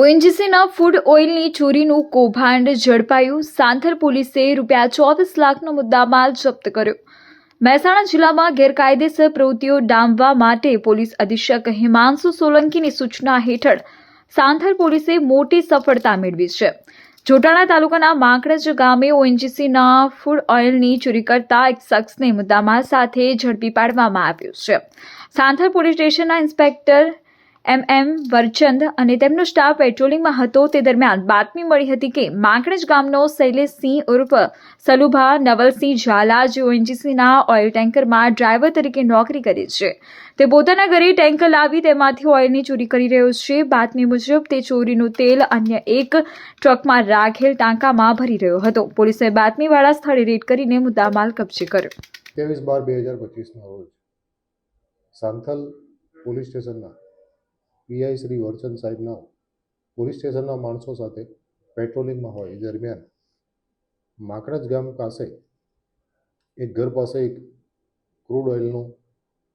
ઓએનજીસીના food ઓઇલની ચોરીનું કૌભાંડ ઝડપાયું. સાંથર પોલીસે રૂપિયા ચોવીસ લાખનો મુદ્દામાલ જપ્ત કર્યો. મહેસાણા જિલ્લામાં ગેરકાયદેસર પ્રવૃત્તિઓ ડામવા માટે પોલીસ અધિક્ષક હિમાંશુ સોલંકીની સૂચના હેઠળ સાંથર પોલીસે મોટી સફળતા મેળવી છે. જોટાણા તાલુકાના માંકડજ ગામે ઓએનજીસીના ફૂડ ઓઇલની ચોરી કરતા એક શખ્સને મુદ્દામાલ સાથે ઝડપી પાડવામાં આવ્યો છે. સાંથર પોલીસ સ્ટેશનના ઇન્સ્પેક્ટર એમ એમ વરચંદ અને તેમનો સ્ટાફ પેટ્રોલિંગમાં હતો તે દરમિયાન બાતમી મળી હતી કે માંકડેજ ગામનો શૈલેષસિંહ ઉર્ફ સલુભા નવલસિંહ ઝાલા જે ઓએનજીસીના ઓઇલ ટેન્કરમાં ડ્રાઈવર તરીકે નોકરી કરે છે. તે પોતાના ઘરે ટેન્કર લાવી તેમાંથી ઓઇલની ચોરી કરી રહ્યો છે. બાતમી મુજબ તે ચોરીનું તેલ અન્ય એક ટ્રકમાં રાખેલ ટાંકામાં ભરી રહ્યો હતો. પોલીસે બાતમીવાળા સ્થળે રેડ કરીને મુદ્દામાલ કબજે કર્યો. ત્રેવીસ બાર બે હજાર પચીસના રોજ સાંથલ પોલીસ સ્ટેશનના પીઆઈ શ્રી વરચંદ સાહેબના પોલીસ સ્ટેશનના માણસો સાથે પેટ્રોલિંગમાં હોય એ દરમિયાન માકડજ ગામ પાસે એક ઘર પાસે એક ક્રૂડ ઓઇલનું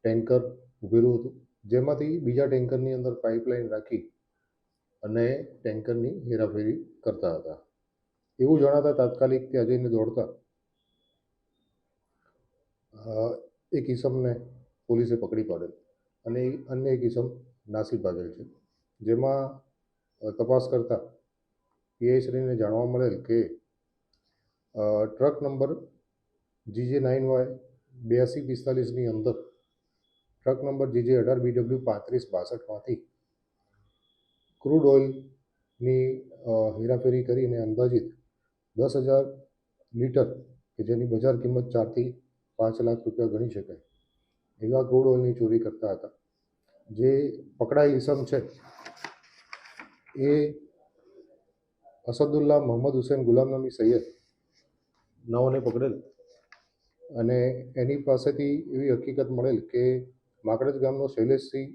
ટેન્કર ઊભેલું હતું. જેમાંથી બીજા ટેન્કરની અંદર પાઇપલાઇન રાખી અને ટેન્કરની હેરાફેરી કરતા હતા. એવું જણાતા તાત્કાલિક ત્યાં જઈને દોડતા એક ઈસમને પોલીસે પકડી પાડેલ અને અન્ય એક ઈસમ નાસી ભાગેલ છે. જેમાં તપાસ કરતા પીઆઈશ્રીને જાણવા મળેલ કે truck number GJ nine Y બ્યાસી પિસ્તાલીસની અંદર, ટ્રક નંબર જીજે અઢાર બીડબ્લ્યુ પાંત્રીસ બાસઠમાંથી ક્રૂડ ઓઇલની હેરાફેરી કરીને અંદાજિત દસ હજાર લીટર, કે જેની બજાર કિંમત ચારથી પાંચ લાખ રૂપિયા ગણી શકાય, એવા ક્રૂડ ઓઇલની ચોરી કરતા હતા. જે પકડાયેલ ઇસમ છે, એ અસદુલ્લા મોહમ્મદ હુસેન ગુલામ સૈયદ નવોને પકડેલ. અને એની પાસેથી એવી હકીકત મળેલ કે માકડજ ગામનો શૈલેષસિંહ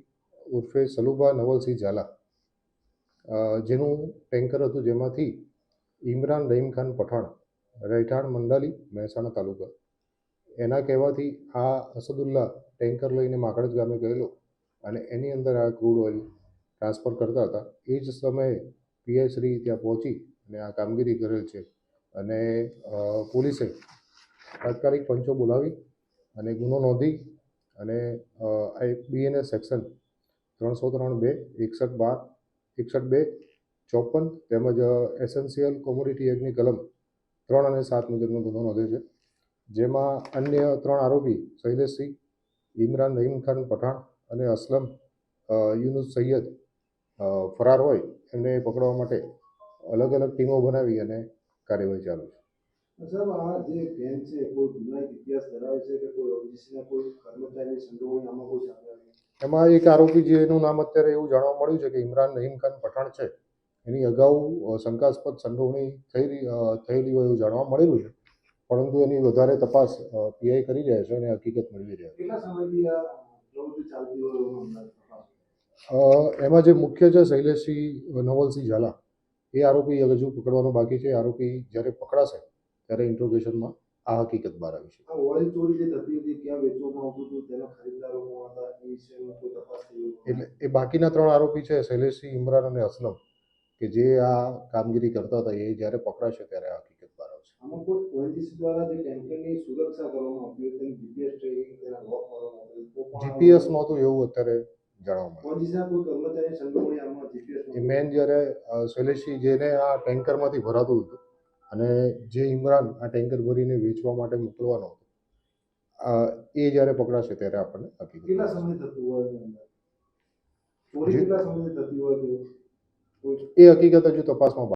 ઉર્ફે સલુભા નવલસિંહ ઝાલા જેનું ટેન્કર હતું જેમાંથી ઇમરાન રહીમ ખાન પઠાણ, રહેઠાણ મંડાલી, મહેસાણા તાલુકા. એના કહેવાથી આ અસદુલ્લા ટેન્કર લઈને માકડજ ગામે ગયેલો. અને એની અંદર આ ક્રૂડ ઓઇલ ટ્રાન્સફર કરતા હતા. એ જ સમયે પીએસરી ત્યાં પહોંચી અને આ કામગીરી કરેલ છે. અને પોલીસે તાત્કાલિક પંચો બોલાવી અને ગુનો નોંધી અને બીએનએસ સેક્શન ત્રણસો ત્રણ બે, એકસઠ બાર, એકસઠ બે, ચોપન તેમજ એસેન્શિયલ કોમોડિટી એક્ટની કલમ ત્રણ અને સાત મુજબનો ગુનો નોંધ્યો છે. જેમાં અન્ય ત્રણ આરોપી શૈલેષસિંહ, ઇમરાન રહીમ ખાન પઠાણ અને અસલમ યુનુસ સૈયદ ફરાર હોય એમને પકડવા માટે અલગ અલગ ટીમો બનાવી અને કાર્યવાહી ચાલુ છે. સાહેબ આ જે ગેંગ છે કોઈ ગુનાહિત ઇતિહાસ ધરાવે છે કે કોઈ ઓફિસના કોઈ કર્મચારીની સંડોવણી આમાં કોઈ સામે એમાં એક આરોપી જેનું નામ અત્યારે એવું જાણવા મળ્યું છે કે ઇમરાન રહીમ ખાન પઠાણ છે. એની અગાઉ શંકાસ્પદ સંડોવણી થઈ થયેલી હોય એવું જાણવા મળેલું છે. પરંતુ એની વધારે તપાસ પીઆઈ કરી રહ્યા છે અને હકીકત મેળવી રહ્યા છે. કેટલા સમયથી આ એમાં જે મુખ્ય છે શૈલેષસિંહ નવલસિંહ ઝાલા એ આરોપી હજુ પકડવાનો બાકી છે. આરોપી જ્યારે પકડાશે ત્યારે ઇન્ટ્રોગેશનમાં આ હકીકત બહાર આવી છે? એટલે એ બાકીના ત્રણ આરોપી છે શૈલેષસિંહ ઇમરાન અને અસલમ કે જે આ કામગીરી કરતા હતા એ જ્યારે પકડાશે ત્યારે આ હકીકત બહાર આવશે. આમાં કોઈ દ્વારા જે સુરક્ષા કરવામાં હોય તેની જીપીએસ ટ્રેકિંગ તેના લોક કરવામાં આવતું હોય તો પણ જીપીએસ નહોતું એવું અત્યારે જાણવા મળ્યું ઓએનજીસીના કોઈ કર્મચારીની સંડોવણી આમાં જીપીએસ એ મેન જ્યારે શૈલેષજી જેને આ ટેન્કરમાંથી ભરાતું હતું અને જે ઇમરાન આ ટેન્કર ભરીને વેચવા માટે મોકલવાનો હતો એ જ્યારે પકડાશે ત્યારે આપણને હકીકત કેટલા સમય થતું હોય એની અંદર? ચોરી જે- કેટલા સમયથી થતી હોય એ હકીકત હજુ તપાસમાં